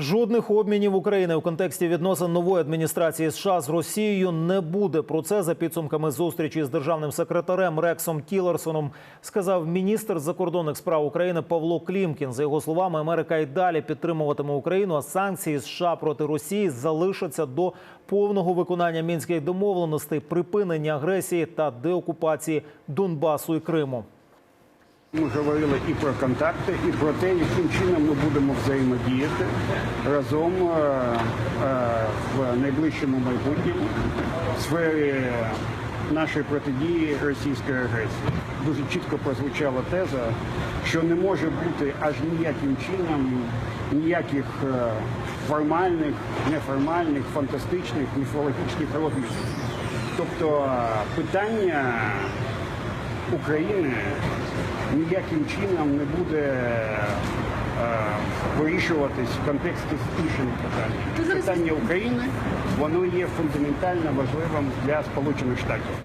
Жодних обмінів України у контексті відносин нової адміністрації США з Росією не буде. Про це за підсумками зустрічі з державним секретарем Рексом Тілерсоном сказав міністр закордонних справ України Павло Клімкін. За його словами, Америка й далі підтримуватиме Україну, а санкції США проти Росії залишаться до повного виконання мінських домовленостей, припинення агресії та деокупації Донбасу і Криму. Ми говорили і про контакти, і про те, яким чином ми будемо взаємодіяти разом е, е, в найближчому майбутньому в сфері нашої протидії російської агресії. Дуже чітко прозвучала теза, що не може бути аж ніяким чином ніяких е, формальних, неформальних, фантастичних, міфологічних розмірів. Тобто питання України ніяким чином не буде е, вирішуватись в контексті інших питань. Питання України воно є фундаментально важливим для Сполучених Штатів.